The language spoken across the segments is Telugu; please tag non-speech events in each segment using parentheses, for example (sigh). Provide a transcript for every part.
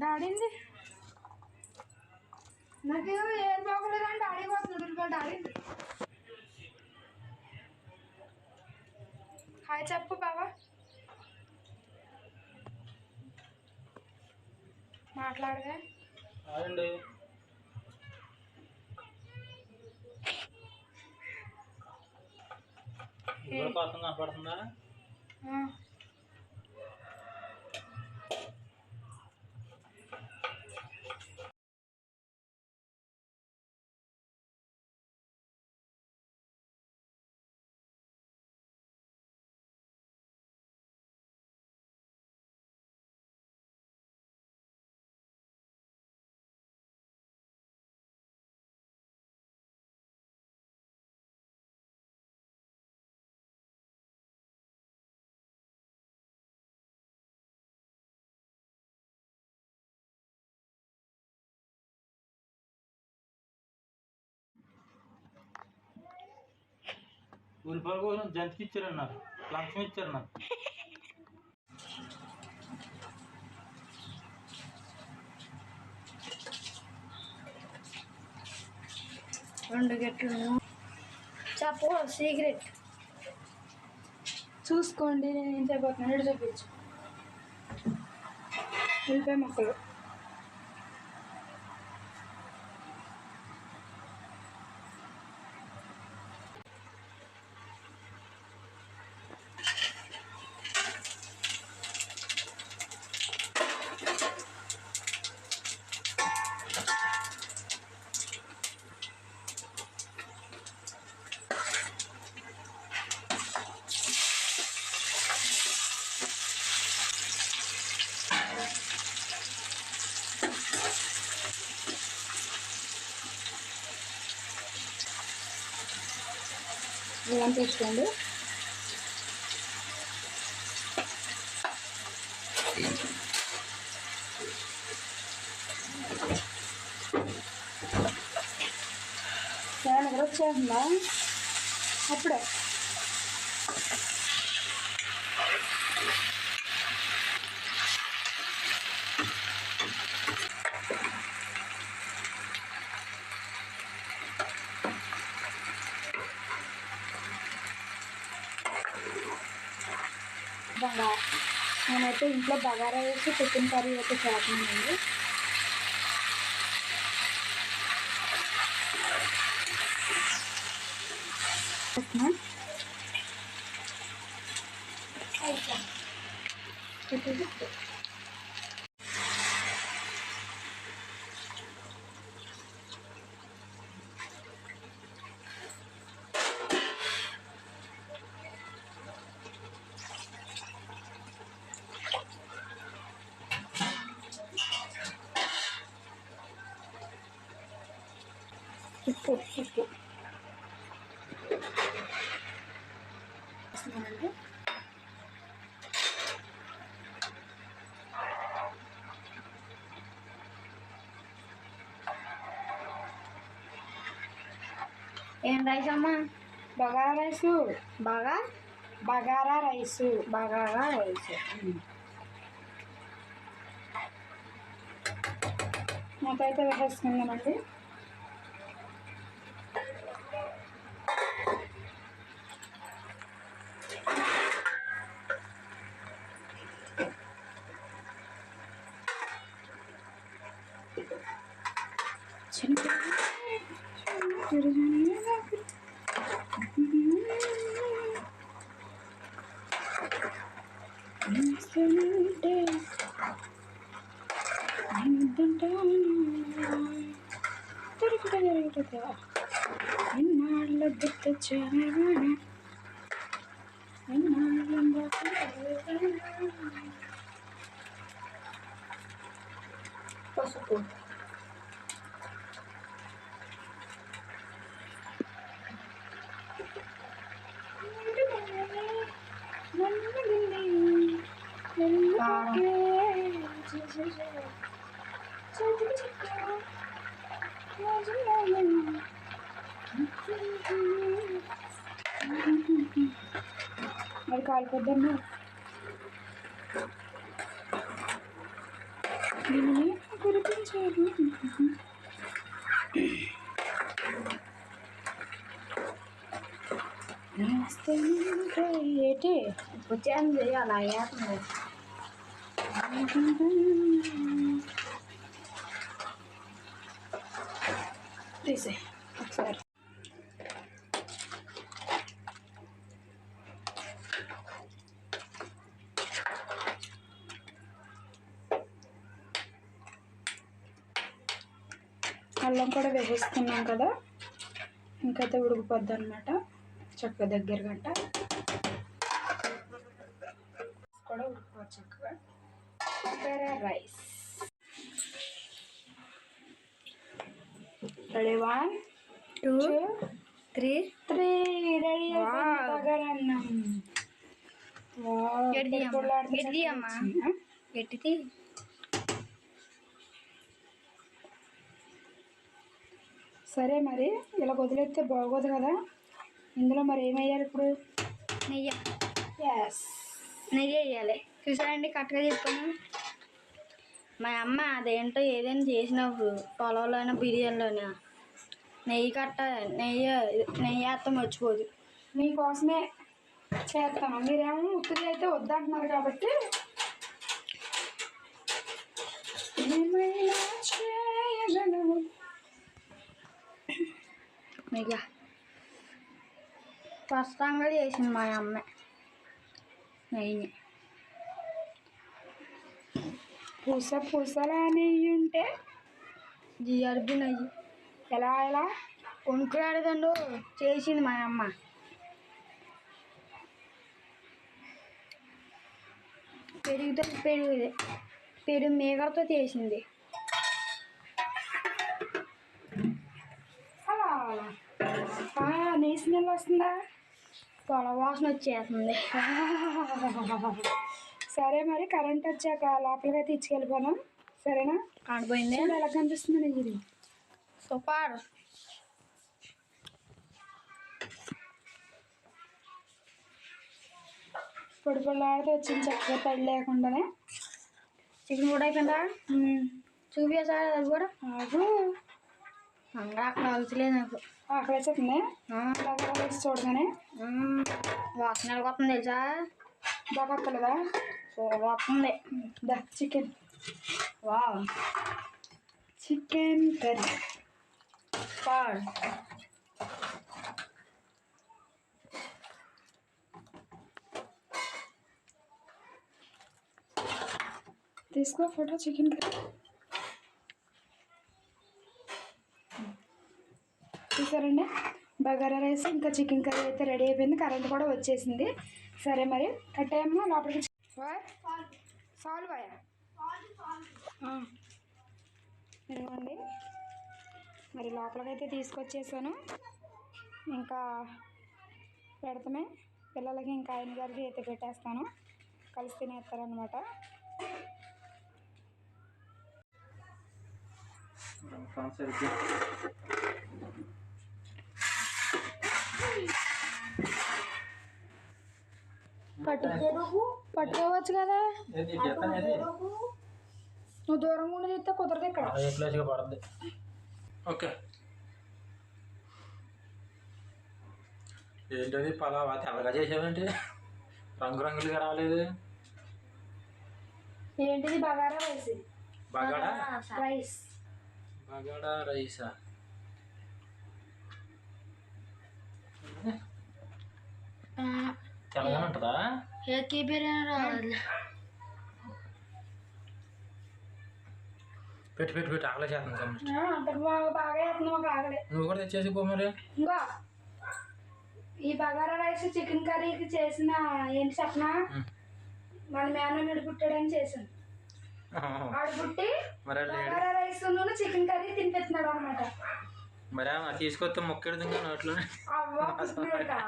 డాడీంది నాకు ఏం బాగోలేదు అని డాడీ పోతున్నాడు డాడీ. హాయ్ చెప్పు బాబా మాట్లాడగా. కనపడుతుందా? ఉల్లిపాయల కోసం జంతికి ఇచ్చారు నాకు. లంచం ఇచ్చారు నాకు. రెండు గట్లు. చెప్పు సీక్రెట్. చూసుకోండి నేను ఏం చేయబోతున్నాను చూపించు. ఉల్లిపాయ మొక్కలు. ఇలా తీసుకోండి చాలా నిద్ర వచ్చేస్తుందా అప్పుడే. బా నేనైతే ఇంట్లో బగారా వేసి చికెన్ కర్రీ అయితే చేస్తున్నానండి. చేస్తున్నా. పెట్టేసి ఉప్పు ఉప్పు వేస్తున్నానండి ఏం రైస్ అమ్మా? బగారా రైసు. బాగా? బగారా రైసు. బగారా రైసు. నాకైతే వేసేసుకుందామండి என்னால் புத்த சேனவான என்னால் பசுப்பு మరి కాలిపోద్దమ్మా దీనిని కురిపించారు నేస్తేనంటే ఏంటి వచ్చాను చేయాలి అయ్యాతుంది తీసే ఒకసారి కూడా వేసేసుకున్నాం కదా ఇంకైతే ఉడికిపోద్ది అనమాట చక్కగా దగ్గర గంట కూడా ఉడికిపోవచ్చు చక్కగా. Bagara rice. Ready one two three. Three. Ready అమ్మా. పొడిపొడిలాడుతూ ఎడిది చక్కగా అమ్మా. వచ్చింది. ఆ? ఎట్టిది సరే మరి ఇలా వదిలేస్తే బాగోదు కదా? ఇందులో మరి ఏమయ్యారు ఇప్పుడు? నెయ్యి. ఎస్ నెయ్యి వేయాలి. చూసారండి కరెక్ట్గా చెప్పాను. మా అమ్మ అదేంటో ఏదైనా చేసినప్పుడు పొలంలోనైనా బిర్యానీలోనా నెయ్యి కట్ట నెయ్యి నెయ్యి వేస్తాం మర్చిపోదు. మీకోసమే చేస్తాను. మీరేమో ఉత్తిది అయితే వద్దంటున్నారు కాబట్టి. ఏమైనా చేయగలను. నెయ్యి స్పష్టంగా చేసింది మా అమ్మ. నెయ్యి. పూస పూసలా నెయ్యి ఉంటే జిఆర్బి నెయ్యి. ఎలా ఎలా? కొనుక్కురాడదండు చేసింది మా అమ్మ. పెరుగుతో పెరుగు పెరుగు మేకలతో చేసింది. స్మెల్ వస్తుందా? పొల వాసన వచ్చేస్తుంది. (laughs) సరే మరి కరెంట్ వచ్చాక లోపలికి అయితే ఇచ్చుకెళ్ళిపోదాం సరేనా? కాడిపోయింది చూడు ఎలా కనిపిస్తుంది ఇది. సూపర్. పొడి పొడిలాడితే వచ్చింది చక్కగా తడి లేకుండానే. చికెన్ కూడా అయిపోయిందా? ఉమ్, చూపించాలి అది కూడా. ఆగు. ఇంకా అక్కడ అవసలేదు నాకు. ఆకలి వేసేస్తుంది ఆ, దగ్గర వేసి చూడగానే ఆ, వాసన ఎలాగొస్తుంది తెలుసా బాగా వస్తలేదా సూపర్ వస్తుంది దా chicken wow chicken curry super తీసుకో ఫోటో చికెన్ కర్రీ చూసారండి బగారా రైస్ ఇంకా చికెన్ కర్రీ అయితే రెడీ అయిపోయింది. కరెంట్ కూడా వచ్చేసింది. సరే మరి కట్టాయమ్మా లోపలికి సాల్వ్ అయ్యా. ఇదిగోండి. మరి లోపలికైతే తీసుకొచ్చేసాను. ఇంకా పెడతామే. పిల్లలకి ఇంకా ఆయన గారికి అయితే పెట్టేస్తాను. కలిసి తినేస్తారనమాట పట్టు పట్టుకోవచ్చు కదా? నువ్వు దూరంగా ఉండి తీస్తే కుదరదు ఇక్కడ. పడుతుంది ఓకే. ఏంటది పలావా? తెల్లగా చేసావేంటి? రంగురంగులుగా రాలేదు. ఏంటిది? బగారా రైస్. బగాడా రైస్. బగాడా రైసా? తెల్లగానే ఉంటుందా? ఏకి బిర్యానీ రావాలి. పెట్టి పెట్టి పెట్టి ఆకలి చేస్తాను నువ్వు కూడా తెచ్చేసి పో మరి. ఈ బగారా రైస్ చికెన్ కర్రీకి చేసిన ఏంటి చెప్పనా. మన మేనల్లుడు పుట్టాడని చేశాను ఆడు పుట్టి బగారా రైస్ చికెన్ కర్రీ తినిపిస్తున్నాడు అనమాట మరి తీసుకొస్తే మొక్కెడుతుంది ఇంకా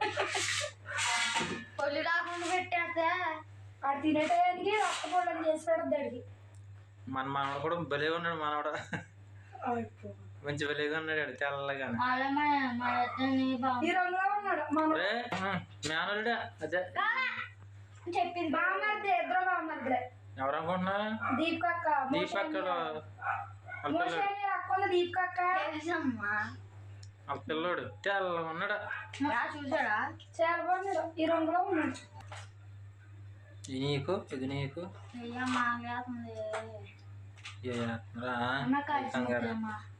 (laughs) పొల్లి రాకుండా పెట్టేస్తే ఆడు తినే టయానికి రక్తపోవడం చేసి పెడద్దు ఆడికి. మన మనవాడు కూడా భలే ఉన్నాడు మనవాడు మంచి భలేగా ఉన్నాడు తెల్లగా ఈ రంగులో ఉన్నాడు మేనలుడా అదే. చెప్పింది. బామ్మర్ది ఇద్దరు బామ్మర్దిలే ఎవరా ఎవరనుకుంటున్నా దీపిక అక్క దీపక్. వాళ్ళ పిల్లోడు. తెల్లగా ఉన్నాడు. రా చూసారా చాలా బాగున్నాడు. ఈ రంగులో ఉన్నాడు. ఇది నీకు? ఇది నీకు?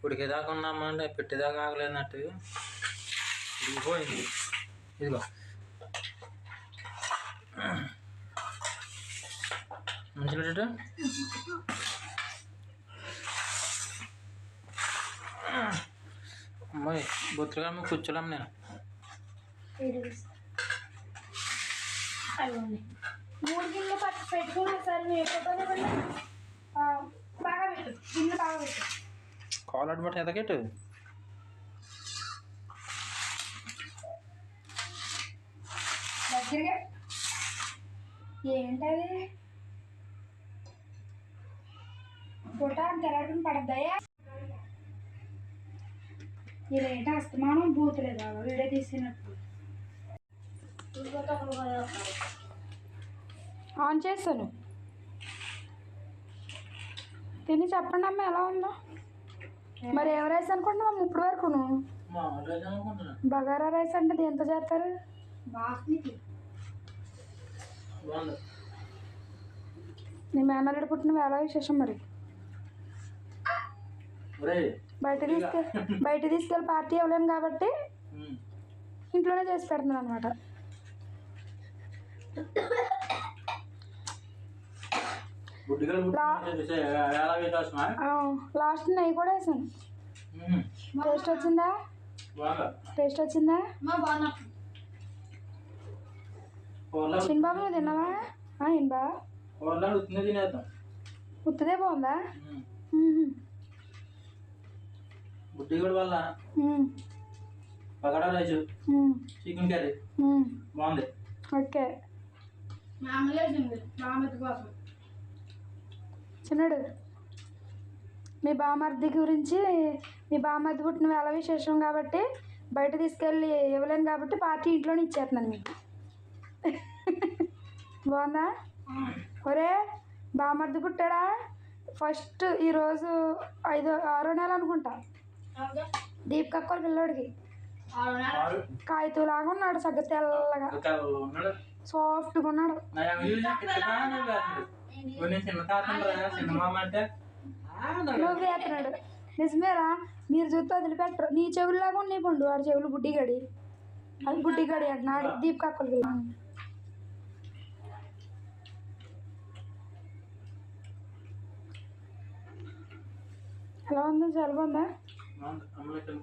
ఉడికేదాకా ఉన్నామా అంటే పెట్టేదాకా ఆగలేనట్టు ఉడికిపోయింది. ఇదిగో. మంచిగా అమ్మాయి బొత్తుగా కూర్చోలేము నేను. మూడు గిన్నెలు పట్టు పెట్టుకున్నా సరే మీ పెట్టు. బాగా పెట్టు. గిన్నె బాగా పెట్టు. కాల్ అడ్బట్ ఎదగెట్టు దగ్గరగా. ఏంటది? ఫోటో అంత ఎలాంటి పడద్దాయా? ఇదేంటి అస్తమానం బూతులేదా వీడియో తీసినట్టు. ఆన్ చేస్తాను. తిని చెప్పండి అమ్మ ఎలా ఉందో? మరి ఏం రైస్ అనుకుంటున్నావు ఇప్పుడు వరకు నువ్వు బగారా రైస్ అంటే దేంతో చేస్తారు? నీ మేనల్లుడు పుట్టిన వేళ విశేషం మరి? ఒరేయ్ బయట తీసుకెళ్ళి బయట తీసుకెళ్ళి పార్టీ ఇవ్వలేను కాబట్టి. ఇంట్లోనే చేసి పెడుతున్నాను అనమాట లాస్ట్ నెయ్యి కూడా వేసాను. టేస్ట్ వచ్చిందా? బాగా. టేస్ట్ వచ్చిందా? చిన్నబాబు నువ్వు తిన్నావా? ఇన్బా ఉత్తదే బాగుందా? వల్ల రైస్. Chicken curry. బాగుంది. ఓకే. చిన్నడు మీ బామర్ది గురించి మీ బామర్ది పుట్టిన వేళ విశేషం కాబట్టి బయట తీసుకెళ్ళి ఇవ్వలేను కాబట్టి పార్టీ ఇంట్లోనే ఇచ్చేస్తున్నాను మీకు. బాగుందా? ఒరే బామర్ది పుట్టాడా? ఫస్ట్ ఈరోజు ఐదో ఆరో నెల అనుకుంటా. దీప్ కక్కల పిల్లోడికి ఆరు. కాగితంలాగా ఉన్నాడు సగ్గ తెల్లగా. సాఫ్ట్గా ఉన్నాడు. నువ్వు వేస్తున్నాడు. నిజమేరా మీరు చూస్తే వదిలిపెట్టరు. నీ చెవుల్లాగా ఉన్నాయి పండు వాడి చెవులు బుడ్డిగడి. అది బుడ్డిగడి అంటున్నాడు దీప్ కక్కల పిల్ల ఎలా ఉందో? చాలా బాగుందా? ಒಂದು ಕಮಲ ಕಣ್ಣು